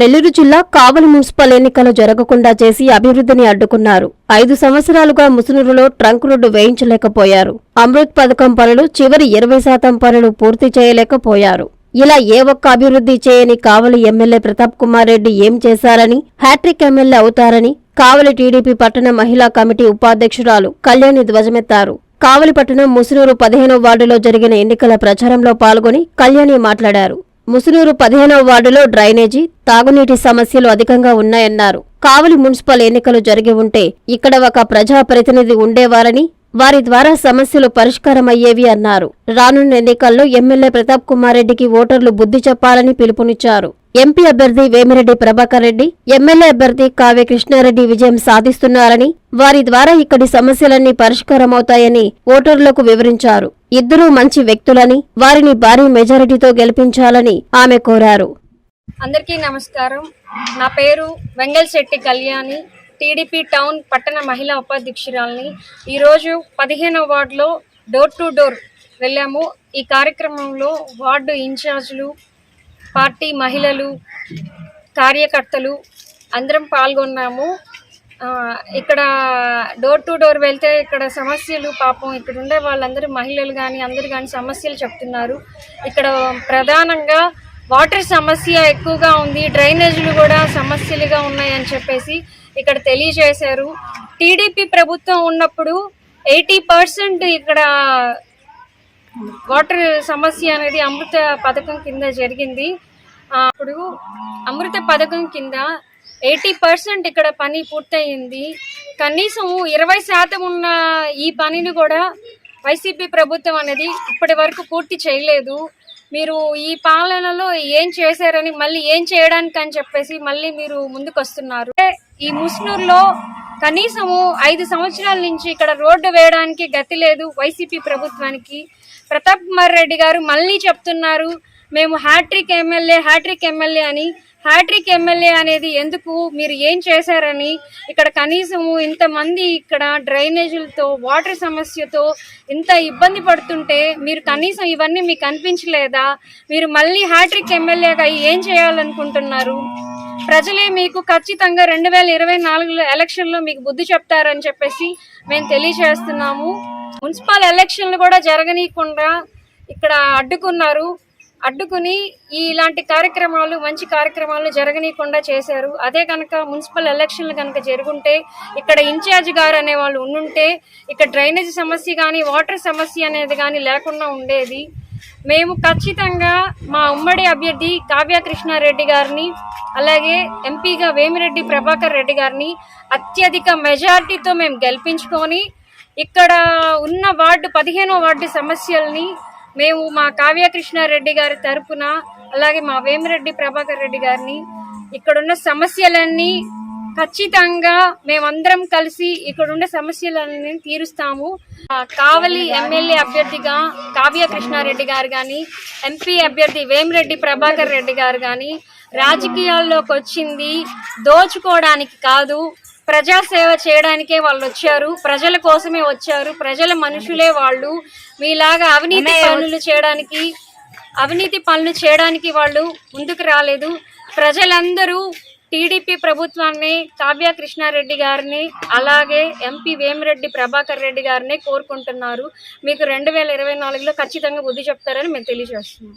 నెల్లూరు జిల్లా కావలి మున్సిపల్ ఎన్నికలు జరగకుండా చేసి అభివృద్ధిని అడ్డుకున్నారు. ఐదు సంవత్సరాలుగా ముసునూరులో ట్రంక్ రోడ్డు వేయించలేకపోయారు. అమృత్ పథకం పనులు చివరి ఇరవై శాతం పనులు పూర్తి చేయలేకపోయారు. ఇలా ఏ ఒక్క అభివృద్ధి చేయని కావలి ఎమ్మెల్యే ప్రతాప్ కుమార్ రెడ్డి ఏం చేశారని హ్యాట్రిక్ ఎమ్మెల్యే అవుతారని కావలి టీడీపీ పట్టణ మహిళా కమిటీ ఉపాధ్యక్షురాలు కళ్యాణి ధ్వజమెత్తారు. కావలి పట్టణం ముసునూరు పదిహేనో వార్డులో జరిగిన ఎన్నికల ప్రచారంలో పాల్గొని కళ్యాణి మాట్లాడారు. ముసునూరు పదిహేనవ వార్డులో డ్రైనేజీ తాగునీటి సమస్యలు అధికంగా ఉన్నాయన్నారు. కావలి మున్సిపల్ ఎన్నికలు జరిగి ఉంటే ఇక్కడ ఒక ప్రజాప్రతినిధి ఉండేవారని వారి ద్వారా సమస్యలు పరిష్కారమయ్యేవి అన్నారు. రానున్న ఎన్నికల్లో ఎమ్మెల్యే ప్రతాప్ కుమార్ రెడ్డికి ఓటర్లు బుద్ధి చెప్పాలని పిలుపునిచ్చారు. ఎంపీ అభ్యర్థి వేమిరెడ్డి ప్రభాకర్ రెడ్డి ఎమ్మెల్యే అభ్యర్థి కావ్య కృష్ణారెడ్డి విజయం సాధిస్తున్నారని వారి ద్వారా ఇక్కడి సమస్యలన్నీ పరిష్కారమవుతాయని ఓటర్లకు వివరించారు. ఇద్దరూ మంచి వ్యక్తులని వారిని భారీ మెజారిటీతో గెలిపించాలని ఆమె కోరారు. అందరికీ నమస్కారం. నా పేరు వెంగల్ శెట్టి కళ్యాణి. టీడీపీ టౌన్ పట్టణ మహిళా ఉపాధ్యక్షురాలని ఈరోజు పదిహేనవ వార్డులో డోర్ టు డోర్ వెళ్ళాము. ఈ కార్యక్రమంలో వార్డు ఇన్ఛార్జీలు పార్టీ మహిళలు కార్యకర్తలు అందరం పాల్గొన్నాము. ఇక్కడ డోర్ టు డోర్ వెళ్తే ఇక్కడ సమస్యలు పాపం ఇక్కడ ఉండే వాళ్ళందరూ మహిళలు కానీ అందరు కానీ సమస్యలు చెప్తున్నారు. ఇక్కడ ప్రధానంగా వాటర్ సమస్య ఎక్కువగా ఉంది డ్రైనేజీలు కూడా సమస్యలుగా ఉన్నాయని చెప్పేసి ఇక్కడ తెలియజేశారు. టీడీపీ ప్రభుత్వం ఉన్నప్పుడు ఎయిటీ పర్సెంట్ ఇక్కడ వాటర్ సమస్య అనేది అమృత పథకం కింద జరిగింది. అప్పుడు అమృత పథకం కింద ఎయిటీ పర్సెంట్ ఇక్కడ పని పూర్తయింది. కనీసం ఇరవై శాతం ఉన్న ఈ పనిని కూడా వైసీపీ ప్రభుత్వం అనేది ఇప్పటి వరకు పూర్తి చేయలేదు. మీరు ఈ పాలనలో ఏం చేశారని మళ్ళీ ఏం చేయడానికి అని చెప్పేసి మళ్ళీ మీరు ముందుకు వస్తున్నారు ఈ ముస్నూరులో కనీసము ఐదు సంవత్సరాల నుంచి ఇక్కడ రోడ్డు వేయడానికి గతి లేదు వైసీపీ ప్రభుత్వానికి. ప్రతాప్ కుమార్ రెడ్డి గారు మళ్ళీ చెప్తున్నారు మేము హ్యాట్రిక్ ఎమ్మెల్యే హ్యాట్రిక్ ఎమ్మెల్యే అని హ్యాట్రిక్ ఎమ్మెల్యే అనేది ఎందుకు మీరు ఏం చేశారని ఇక్కడ కనీసము ఇంతమంది ఇక్కడ డ్రైనేజీలతో వాటర్ సమస్యతో ఇంత ఇబ్బంది పడుతుంటే మీరు కనీసం ఇవన్నీ మీకు అనిపించలేదా? మీరు మళ్ళీ హ్యాట్రిక్ ఎమ్మెల్యేగా ఏం చేయాలనుకుంటున్నారు? ప్రజలే మీకు ఖచ్చితంగా రెండు వేల ఇరవై నాలుగులో ఎలక్షన్లో మీకు బుద్ధి చెప్తారని చెప్పేసి మేము తెలియజేస్తున్నాము. మున్సిపల్ ఎలక్షన్లు కూడా జరగనీయకుండా ఇక్కడ అడ్డుకున్నారు. అడ్డుకుని ఈ ఇలాంటి కార్యక్రమాలు మంచి కార్యక్రమాలు జరగనీయకుండా చేశారు. అదే కనుక మున్సిపల్ ఎలక్షన్లు కనుక జరుగుంటే ఇక్కడ ఇన్ఛార్జ్ గారు అనే వాళ్ళు ఉండుంటే ఇక్కడ డ్రైనేజ్ సమస్య కానీ వాటర్ సమస్య అనేది కానీ లేకుండా ఉండేది. మేము ఖచ్చితంగా మా ఉమ్మడి అభ్యర్థి కావ్య కృష్ణారెడ్డి గారిని అలాగే ఎంపీగా వేమిరెడ్డి ప్రభాకర్ రెడ్డి గారిని అత్యధిక మెజారిటీతో మేము గెలిపించుకొని ఇక్కడ ఉన్న వార్డు పదిహేనో వార్డు సమస్యల్ని మేము మా కావ్య కృష్ణారెడ్డి గారి తరపున అలాగే మా వేమిరెడ్డి ప్రభాకర్ రెడ్డి గారిని ఇక్కడున్న సమస్యలన్నీ ఖచ్చితంగా మేమందరం కలిసి ఇక్కడున్న సమస్యలన్నీ తీరుస్తాము. కావలి ఎమ్మెల్యే అభ్యర్థిగా కావ్య కృష్ణారెడ్డి గారు కానీ ఎంపీ అభ్యర్థి వేమిరెడ్డి ప్రభాకర్ రెడ్డి గారు కానీ రాజకీయాల్లోకి వచ్చింది దోచుకోవడానికి కాదు ప్రజాసేవ చేయడానికే వాళ్ళు వచ్చారు. ప్రజల కోసమే వచ్చారు. ప్రజల మనుషులే వాళ్ళు. మీలాగా అవినీతి పనులు చేయడానికి అవినీతి పనులు చేయడానికి వాళ్ళు ముందుకు రాలేదు. ప్రజలందరూ టీడీపీ ప్రభుత్వాన్ని కావ్య కృష్ణారెడ్డి గారిని అలాగే ఎంపీ వేమిరెడ్డి ప్రభాకర్ రెడ్డి గారిని కోరుకుంటున్నారు. మీకు రెండు వేల ఇరవై నాలుగులో ఖచ్చితంగా బుద్ధి చెప్తారని మేము తెలియజేస్తున్నాం.